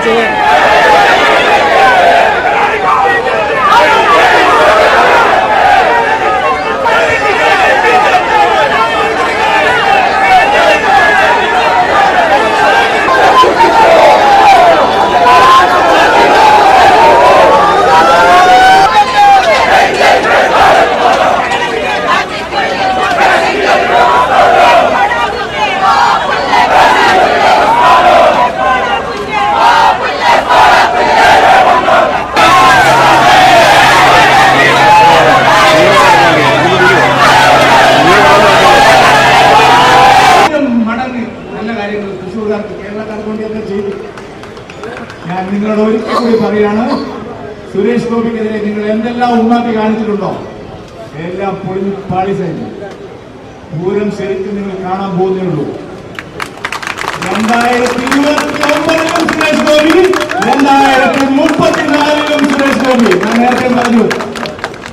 结尾 തൃശ്ശൂർകാർക്ക് കേരളക്കാർക്ക് വേണ്ടിയൊക്കെ ചെയ്തു. ഞാൻ നിങ്ങളോട് ഒരിക്കൽ കൂടി പറയാണ് സുരേഷ് ഗോപിക്കെതിരെ നിങ്ങൾ എന്തെല്ലാം ഉമ്മാക്കി കാണിച്ചിട്ടുണ്ടോ? എല്ലാം പൊളിഞ്ഞ് പാളിസൈന് ദൂരം ശരിക്കും നിങ്ങൾ കാണാൻ പോകുന്നേ ഉള്ളൂ. രണ്ടായിരത്തി ഇരുപത്തി ഒമ്പതിലും സുരേഷ് ഗോപി രണ്ടായിരത്തി മുപ്പത്തിനാലിലും സുരേഷ് ഗോപി. ഞാൻ നേരത്തെ പറഞ്ഞു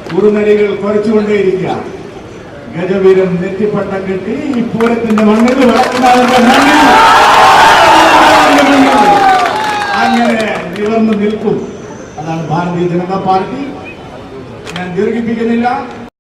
കുറുനടികൾ കുറച്ചുകൊണ്ടേയിരിക്കുക ഗജവീരം നെറ്റിപ്പട്ടം കെട്ടി ഈ പൂരത്തിന്റെ മണ്ണിൽ അങ്ങനെ നിവർന്നു നിൽക്കും. അതാണ് ഭാരതീയ ജനതാ പാർട്ടി. ഞാൻ ദീർഘിപ്പിക്കുന്നില്ല.